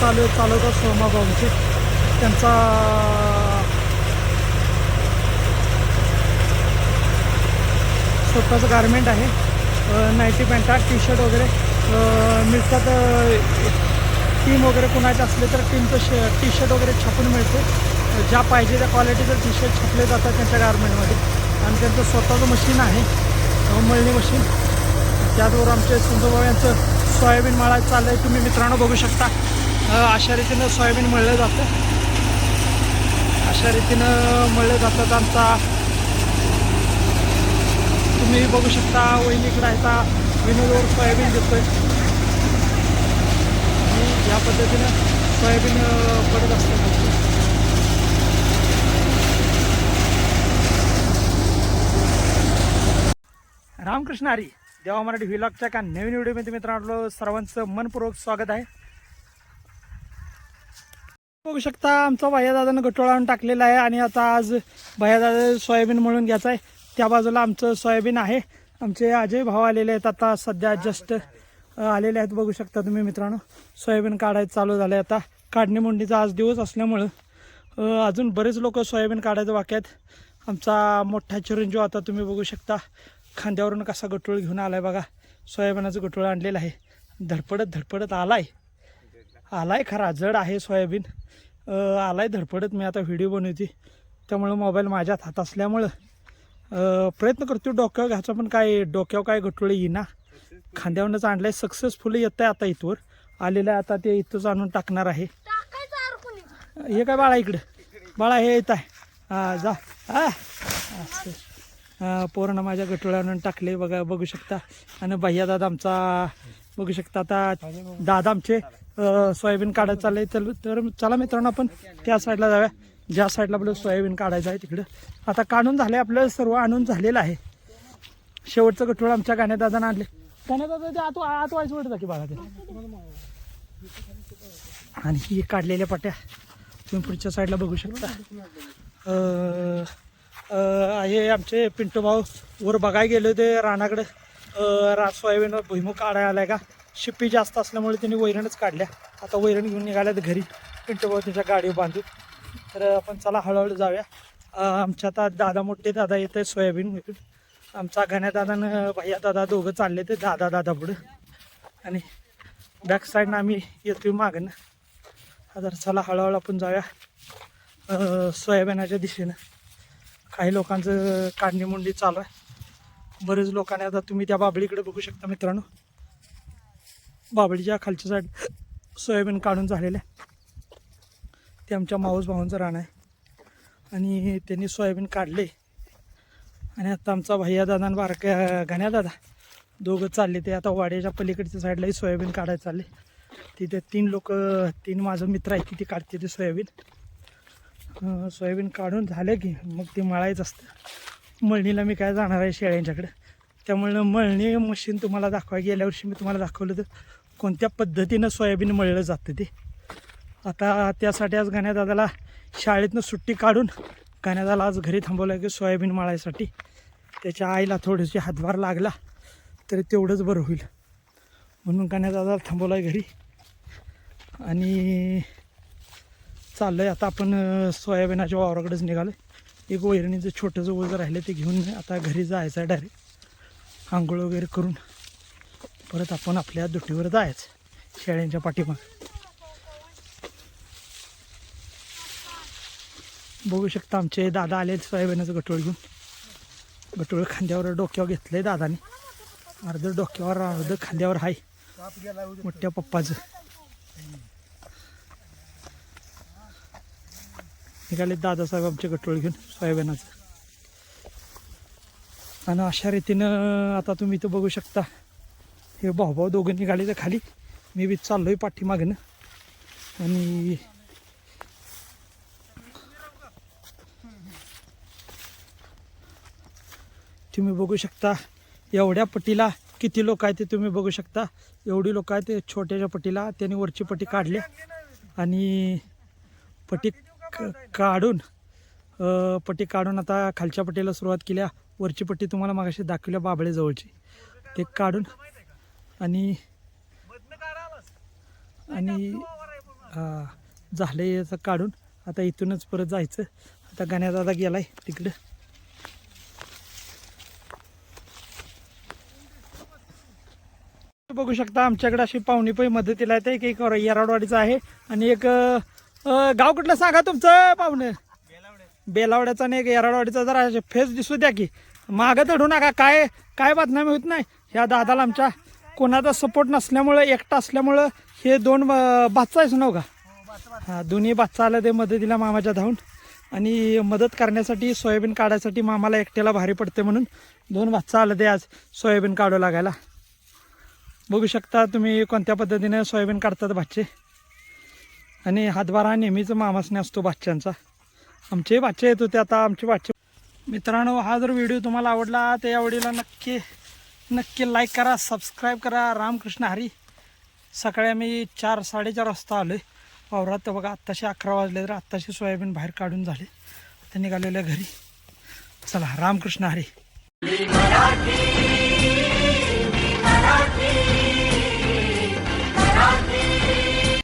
चालू चालवतात सोमा भाऊंचे. त्यांचा स्वतःचं गारमेंट आहे. नाईटी पॅन्टा टी शर्ट वगैरे. मिळतात टीम वगैरे कुणाचे असले तर टीमचं श टी शर्ट वगैरे छापून मिळते. ज्या पाहिजे त्या क्वालिटीचं टी शर्ट छापले जातात त्यांच्या गारमेंटमध्ये आणि त्यांचं स्वतःचं मशीन आहे. मळणी मशीन त्याचबरोबर आमचे सुंदरभाऊ यांचं सोयाबीन माळा चाललं आहे तुम्ही मित्रांनो बघू शकता. अशा रीतीनं सोयाबीन मळलं जातं. अशा रीतीनं मळलं जातात आमचा. तुम्ही बघू शकता वहिनीकडे आहे का विनोदवर सोयाबीन देतोय आणि या पद्धतीनं सोयाबीन पडत असतं रामकृष्ण हरी देवा मराठी व्हिलॉगच्या का नवीन व्हिडिओमध्ये मित्रांनो सर्वांचं मनपूर्वक स्वागत आहे. बघू शकता आमचा भैयादादानं गटोळा आणून टाकलेला आहे आणि आता आज भैयादादा सोयाबीन म्हणून घ्यायचं आहे. त्या बाजूला आमचं सोयाबीन आहे. आमचे अजय भाऊ आलेले आहेत. आता सध्या जस्ट आलेले आहेत बघू शकता तुम्ही मित्रांनो. सोयाबीन काढायचं चालू झालं आहे आता. काढणी मुंडीचा आज दिवस असल्यामुळं अजून बरेच लोक सोयाबीन काढायचं बाकी आहेत. आमचा मोठा चिरंजीव आता तुम्ही बघू शकता. खांद्यावरून कसा गटोळ घेऊन आला आहे बघा. सोयाबीनाचं गटोळ आणलेलं आहे. धडपडत धडपडत आला आहे आला आहे खरा जड आहे सोयाबीन. आलाय धडपडत मी आता व्हिडिओ बनवते. त्यामुळं मोबाईल माझ्यात हात असल्यामुळं प्रयत्न करतो डोक्यावर घ्यायचा पण काय डोक्यावर काय गटोळे येईना. खांद्यावरच आणलंय सक्सेसफुली येत आहे आता इथवर. आलेलं आहे आता ते इथंच आणून टाकणार आहे. हे काय बाळा इकडं? बाळा हे येत आहे. हा जा. हा. असं. पोरानं माझ्या गटोळ्या आणून टाकले बघा बघू शकता. आणि भैया दादा आमचा बघू शकता आता दादा आमचे सोयाबीन काढायला चालले. तर तर चला मित्रांनो आपण त्या साईडला जाऊया. ज्या साईडला आपलं सोयाबीन काढायचं आहे तिकडं. आता काढून झाले आपलं सर्व आणून झालेलं आहे. शेवटचं गठोळ आमच्या गाण्या दादानं आणले. गाण्या दादा ते आत आत व्हायचं वाटतं की बाळा ते? आणि ही काढलेल्या पट्या तुम्ही पुढच्या साईडला बघू शकता. हे आमचे पिंटू भाऊ. वर बघायला गेले होते रानाकडे. अं, रा सोयाबीन भुईमुग काढायला आलाय का? शिप्पी जास्त असल्यामुळे त्यांनी वैरणच काढल्या. आता वैरण घेऊन निघाल्यात घरी. पिंटू त्याच्या गाडीवर बांधून. तर आपण चला हळूहळू जाऊया. आमच्या आता दादा मोठे दादा येत आहे सोयाबीन विकून. आमचा घण्या दादानं भैया दादा दोघं चालले ते दादा दादा पुढं. आणि बॅक साईडनं आम्ही येतोय मागं आता चला हळूहळू आपण जाऊया. सोयाबीनाच्या दिशेनं. काही लोकांचं काढणी मुंडी चालू आहे. बरेच लोकांनी आता तुम्ही त्या बाबळीकडे बघू शकता मित्रांनो. बाबळीच्या खालच्या साईड सोयाबीन काढून झालेलं आहे. ते आमच्या माऊस भाऊंचं रान आहे. आणि त्यांनी सोयाबीन काढले. आणि आता आमचा भैया दादा आणि बारक्या गण्या दादा दोघं चालले ते आता वाड्याच्या पलीकडच्या साईडलाही सोयाबीन काढायला चालले. तिथे तीन लोक तीन माझं मित्र आहेत तिथे काढते ते सोयाबीन. सोयाबीन काढून झालं की मग ते मळायचं असतं. मळणीला मी काय जाणार आहे शेळ्यांच्याकडे? त्यामुळं मळणी मशीन तुम्हाला दाखवा गेल्या वर्षी मी तुम्हाला दाखवलं तर कोणत्या पद्धतीनं सोयाबीन मळलं जातं ते. आता त्यासाठी आज दादाला शाळेतनं सुट्टी काढून गाण्यादाला आज घरी थांबवलं की सोयाबीन मळायसाठी. त्याच्या आईला थोडीशी हातभार लागला तरी तेवढंच बरं होईल. म्हणून दादाला थांबवलं आहे घरी. आणि चाललं आहे आता आपण सोयाबीनाच्या वावराकडेच निघालो एक वैरणीचं छोटंसं वजन राहिलं ते घेऊन आता घरी जायचं आहे डायरेक्ट आंघोळ वगैरे करून परत आपण आपल्या दुटीवर जायचं शेळ्यांच्या पाठीमाग. बघू शकता आमचे दादा आले सोयाबीनाचं गटोळ घेऊन. गटोळ खांद्यावर डोक्यावर घेतलंय दादाने. अर्ध डोक्यावर अर्ध खांद्यावर हाय. मोठ्या पप्पाचं. निघाले दादासाहेब आमचे गटोळ घेऊन सोयाबीनाचं आणि अशा रीतीनं आता तुम्ही इथं बघू शकता हे भाऊभाऊ दोघं निघाले तर खाली. मी बी चाललोय पाठीमागनं. आणि तुम्ही बघू शकता एवढ्या पट्टीला किती लोक आहेत ते तुम्ही बघू शकता. एवढी लोक आहेत ते छोट्याच्या पट्टीला त्यांनी वरची पट्टी काढली. आणि पट्टी क- काढून पट्टी काढून आता खालच्या पट्टीला सुरुवात केल्या वरची पट्टी तुम्हाला मागाशी दाखवल्या बाबळेजवळची. ते काढून आणि आणि झालं झाले याचं काढून आता इथूनच परत जायचं. आता गाण्यादादा गेला आहे तिकडं. बघू शकता आमच्याकडे अशी पाहुणी पण मदतीला येते एक एक येराडवाडीचं आहे आणि एक अं, गाव कुठलं सांगा तुमचं पाहुणे? बेलावड्याचा आणि एक येराडवाडीचा जरा फेस दिसू द्या की. मागं धडू नका काय काय बदनामी होत नाही. ह्या दादाला आमच्या कोणाचा सपोर्ट नसल्यामुळं एकटा असल्यामुळं हे दोन अं, बाच्चा आहेस नव का? हा दोन्ही बाच्चा आलं ते मदतीला मामाच्या धावून. आणि मदत करण्यासाठी सोयाबीन काढायसाठी मामाला एकट्याला भारी पडते म्हणून दोन बाच्चा आलं ते आज सोयाबीन काढू लागायला. बघू शकता तुम्ही कोणत्या पद्धतीने सोयाबीन काढतात बाच्चे आणि हातभार हा नेहमीच मामासने असतो बाच्च्यांचा आमचे बाच्चे येत होते आता आमचे बाच्चे मित्रांनो हा जर व्हिडिओ तुम्हाला आवडला तर या व्हिडिओला नक्की नक्की लाईक करा सबस्क्राईब करा. रामकृष्ण हरी. सकाळी आम्ही चार साडेचार वाजता आलो आहे वावरात तर बघा आत्ताशी अकरा वाजले तर आत्ताशी सोयाबीन बाहेर काढून झाले. आता निघालेल्या घरी. चला रामकृष्ण हरी.